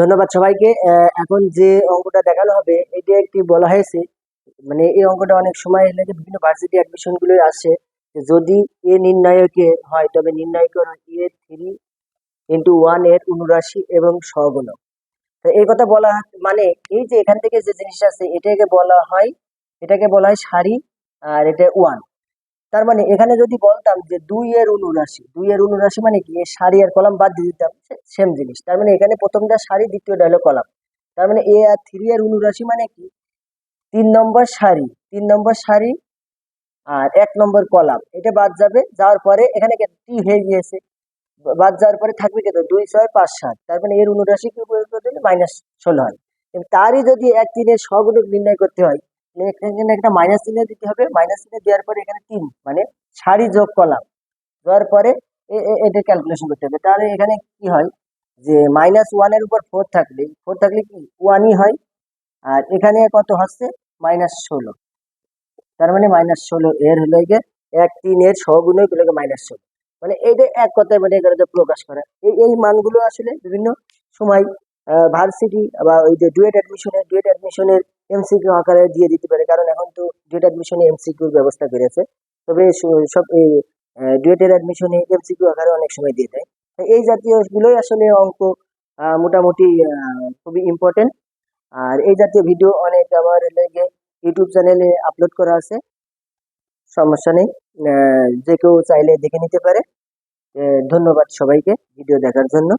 ধন্যবাদ সবাইকে। এখন যে অঙ্কটা দেখানো হবে, এটা একটি বলা হয়েছে মানে এই অঙ্কটা অনেক সময় লাগে বিভিন্ন ভার্সিটি অ্যাডমিশন গুলোই আসে যদি এ নির্ণায়কে হয়, তবে নির্ণায়ক এ থ্রি ইন্টু ওয়ানের অনুরাশি এবং সহগুণক তো এই কথা বলা মানে এই যে এখান থেকে যে জিনিসটা আছে, এটাকে বলা হয়, এটাকে বলা হয় সারি, আর এটা ওয়ান তার মানে এখানে যদি বলতাম যে দুই এর অনুরাশি দুই এর অনুরাশি মানে কি? সারি আর কলাম বাদ দিয়ে দিতাম সেম জিনিস। তার মানে এখানে প্রথমটা সারি দ্বিতীয়টা হলো কলাম। তার মানে এ আর থ্রি এর অনুরাশি মানে কি? তিন নম্বর সারি, তিন নম্বর সারি আর এক নম্বর কলাম। এটা বাদ যাবে, যাওয়ার পরে এখানে টি হয়ে গিয়েছে। বাদ যাওয়ার পরে থাকবে কত দুই ছয় পাঁচ সাত। তার মানে এর অনুরাশি কি মাইনাস ষোলো হয়। তারই যদি এক তিনের সহগুণক নির্ণয় করতে হয় এখানে একটা মাইনাস চিহ্ন দিতে হবে। মাইনাস চিহ্ন দেওয়ার পরে এখানে তিন মানে সারি যোগ কলাম। দেওয়ার পরে এটা ক্যালকুলেশন করতে হবে। তাহলে এখানে কি হয়? যে মাইনাস ওয়ানের উপর ফোর থাকলে ফোর থাকলে কি? ওয়ানই হয়। আর এখানে কত হচ্ছে? মাইনাস ষোলো। তার মানে মাইনাস ষোলো এর হলো গিয়ে এক তিন এর সহগুণক হলো মাইনাস ষোলো। মানে এইটা এক কথায় মানে এখানে প্রকাশ করা। এই এই মানগুলো আসলে বিভিন্ন সময় ভার্সিটি বা ওই যে ডুয়েট অ্যাডমিশনের ডুয়েট অ্যাডমিশনের এমসিকিউ আকারে দিয়ে দিতে পারে। কারণ এখন তো ডুয়েট অ্যাডমিশনে এমসিকিউর ব্যবস্থা করেছে। তবে সব এই ডুয়েটের অ্যাডমিশনে এমসিকিউ আকারে অনেক সময় দিয়ে দেয়। এই জাতীয় গুলোই আসলে অঙ্ক মোটামুটি খুবই ইম্পর্টেন্ট আর এই জাতীয় ভিডিও অনেক আমার লেগে ইউটিউব চ্যানেলে আপলোড করা আছে। সমস্যা নেই। যে কেউ চাইলে দেখে নিতে পারে। ধন্যবাদ সবাইকে ভিডিও দেখার জন্য।